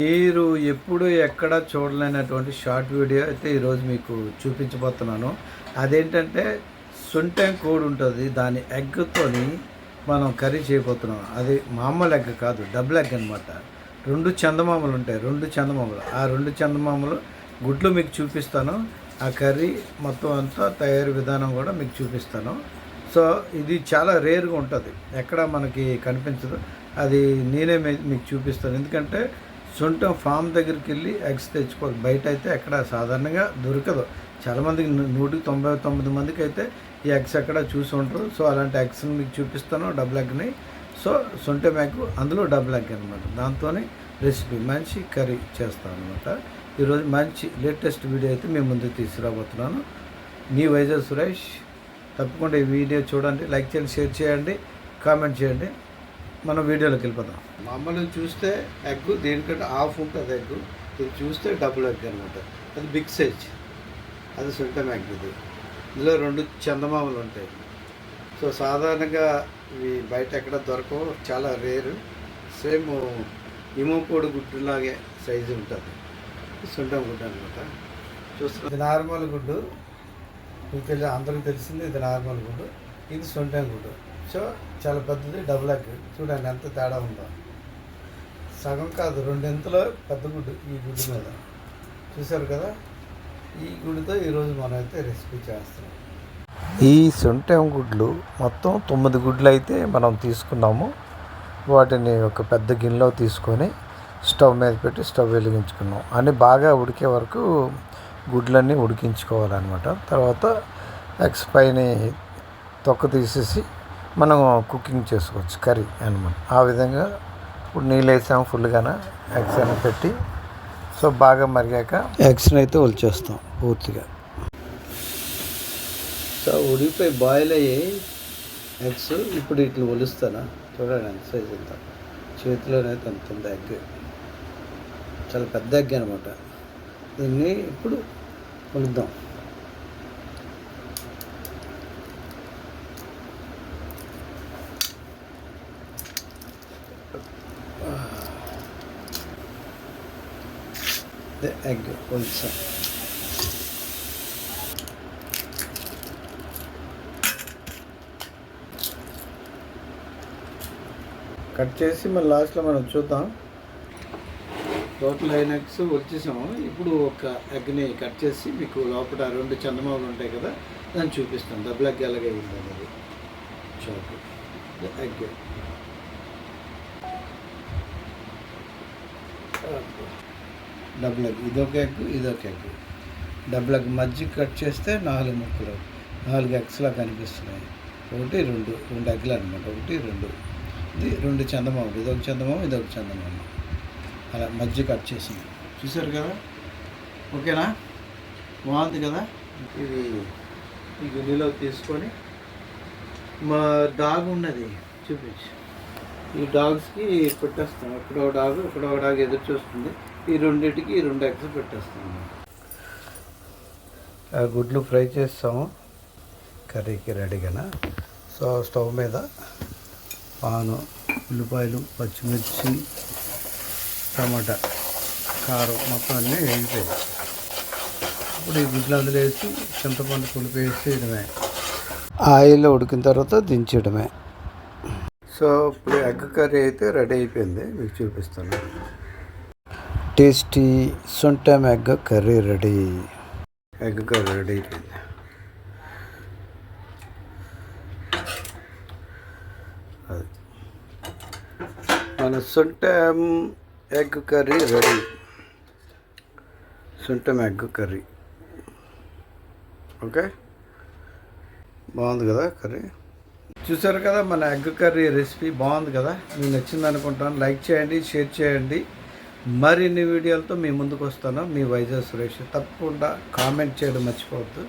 మీరు ఎప్పుడు ఎక్కడ చూడలేనటువంటి షార్ట్ వీడియో అయితే ఈరోజు మీకు చూపించబోతున్నాను. అదేంటంటే సొంటెం కోడి ఉంటుంది. దాని ఎగ్తోని మనం కర్రీ చేయబోతున్నాం. అది మామూలు ఎగ్ కాదు డబుల్ ఎగ్ అనమాట రెండు చందమామలు ఉంటాయి రెండు చందమామలు. ఆ రెండు చందమామలు గుడ్లు మీకు చూపిస్తాను. ఆ కర్రీ మొత్తం అంతా తయారీ విధానం కూడా మీకు చూపిస్తాను. సో ఇది చాలా రేర్గా ఉంటుంది. ఎక్కడ మనకి కనిపించదు. అది నేనే మీకు చూపిస్తాను. ఎందుకంటే సొంతం ఫామ్ దగ్గరికి వెళ్ళి ఎగ్స్ తెచ్చుకోవాలి. బయట అయితే ఎక్కడ సాధారణంగా దొరకదు. చాలామందికి మందికి నూటికి తొంభై తొమ్మిది మందికి అయితే ఈ ఎగ్స్ ఎక్కడ చూసి ఉంటారు సో అలాంటి ఎగ్స్ని మీకు చూపిస్తాను. డబుల్ ఎగ్ని సో సొంటం ఎగ్ అందులో డబుల్ ఎగ్ అనమాట దాంతోనే రెసిపీ మంచి కర్రీ చేస్తాను అనమాట ఈరోజు మంచి లేటెస్ట్ వీడియో అయితే మీ ముందుకు తీసుకురాబోతున్నాను. మీ వైజాగ్ సురేష్ తప్పకుండా ఈ వీడియో చూడండి. లైక్ చేయండి షేర్ చేయండి కామెంట్ చేయండి. మనం వీడియోలోకి వెళ్ళిపోదాం మామూలుగా చూస్తే ఎగ్ దేనికంటే హాఫ్ ఉంటుంది ఎగ్. ఇది చూస్తే డబుల్ ఎగ్ అనమాట అది బిగ్ సైజ్ అది సొంతం ఎగ్ ఇది. ఇందులో రెండు చందమామలు ఉంటాయి. సో సాధారణంగా ఇవి బయట ఎక్కడ దొరకవు. చాలా రేరు. సేమ్ ఇమోకోడి గుడ్డులాగే సైజు ఉంటుంది. సొంతం గుడ్డు అనమాట చూస్తున్నా ఇది నార్మల్ గుడ్డు. మీకు తెలి అందరికీ తెలిసింది ఇది నార్మల్ గుడ్డు. ఇది సొంటం గుడ్డు. సో చాలా పెద్దది డబుల్ ఎగ్ చూడండి ఎంత తేడా ఉందో. సగం కాదు రెండింతలో పెద్ద గుడ్డు ఈ గుడ్డు మీద. చూశారు కదా? ఈ గుడ్డుతో ఈరోజు మనం అయితే రెసిపీ చేస్తున్నాం. ఈ సొంటెం గుడ్లు మొత్తం తొమ్మిది గుడ్లు అయితే మనం తీసుకున్నాము. వాటిని ఒక పెద్ద గిన్నెలో తీసుకొని స్టవ్ మీద పెట్టి స్టవ్ వెలిగించుకున్నాం. అన్ని బాగా ఉడికే వరకు గుడ్లన్నీ ఉడికించుకోవాలన్నమాట. తర్వాత ఎగ్స్ పైన తొక్క తీసేసి మనం కుకింగ్ చేసుకోవచ్చు కర్రీ అనమాట ఆ విధంగా ఇప్పుడు నీళ్ళు వేసాము ఫుల్గాన ఎగ్స్ అని పెట్టి సో బాగా మరిగాక ఎగ్స్ని అయితే ఒలిచేస్తాం పూర్తిగా. సో ఉడికిపోయి బాయిల్ అయ్యి ఎగ్స్ ఇప్పుడు ఇట్లా ఒలుస్తానా? చూడండి ఎంత సైజ్ ఎంత. చేతిలోనైతే అంత ఉంది ఎగ్. చాలా పెద్ద ఎగ్ అనమాట దీన్ని ఇప్పుడు ఒలుద్దాం. The egg also. కట్ చేసి మళ్ళీ లాస్ట్లో మనం చూద్దాం. టోటల్ ఎగ్స్ వచ్చేసాము. ఇప్పుడు ఒక ఎగ్ని కట్ చేసి మీకు లోపల రెండు చందమామలు ఉంటాయి కదా దాన్ని చూపిస్తాను డబుల్ ఎగ్ ఎలాగైంది అనేది. చాకు ఎగ్ డబుల్ ఎగ్ ఇదొక ఎగ్ ఇదొక ఎగ్. డబుల్ ఎగ్ మధ్య కట్ చేస్తే నాలుగు ముక్కలు నాలుగు ఎగ్స్లా కనిపిస్తున్నాయి. ఒకటి రెండు రెండు ఎగ్లు అనమాట ఒకటి రెండు. ఇది రెండు చందమామ ఇదొక చందమామ ఇదొక చందమామ. అలా మధ్య కట్ చేసింది. చూసారు కదా? ఓకేనా? బాగుంది కదా? ఇది ఈ గిన్నెలో తీసుకొని మా డాగ్ ఉన్నది. చూపించు. ఈ డాగ్స్కి పెట్టేస్తాం. ఇక్కడో డాగ్ ఇక్కడో డాగ్ ఎదురు చూస్తుంది. ఈ రెండింటికి ఈ రెండు ఎగ్స్ పెట్టేస్తాము గుడ్లు ఫ్రై చేస్తాము. కర్రీకి రెడీగా సో స్టవ్ మీద పాను ఉల్లిపాయలు పచ్చిమిర్చి టమాటా కారం మొత్తం అన్నీ వేగిపోయాయి ఇప్పుడు ఈ గుడ్లు అందులో వేసి చింతపండు పులిపేసి వేసేయడమే ఆయిల్ ఉడికిన తర్వాత దించడమే సో ఇప్పుడు ఎగ్ కర్రీ అయితే రెడీ అయిపోయింది మీకు చూపిస్తాను. Tasty Sontam egg curry ready. Egg curry ready అయిపోయింది. అది. మన సొంటం ఎగ్ కర్రీ రెడీ. సొంటం ఎగ్ కర్రీ. ఓకే? బాగుంది కదా కర్రీ? చూసారు కదా మన ఎగ్ కర్రీ రెసిపీ బాగుంది కదా? మీకు నచ్చింది అనుకుంటాను. లైక్ చేయండి షేర్ చేయండి. మరిన్ని వీడియోలతో మీ ముందుకు వస్తాను. మీ వైజాగ్ సురేష్. తప్పకుండా కామెంట్ చేయడం మర్చిపోవద్దు.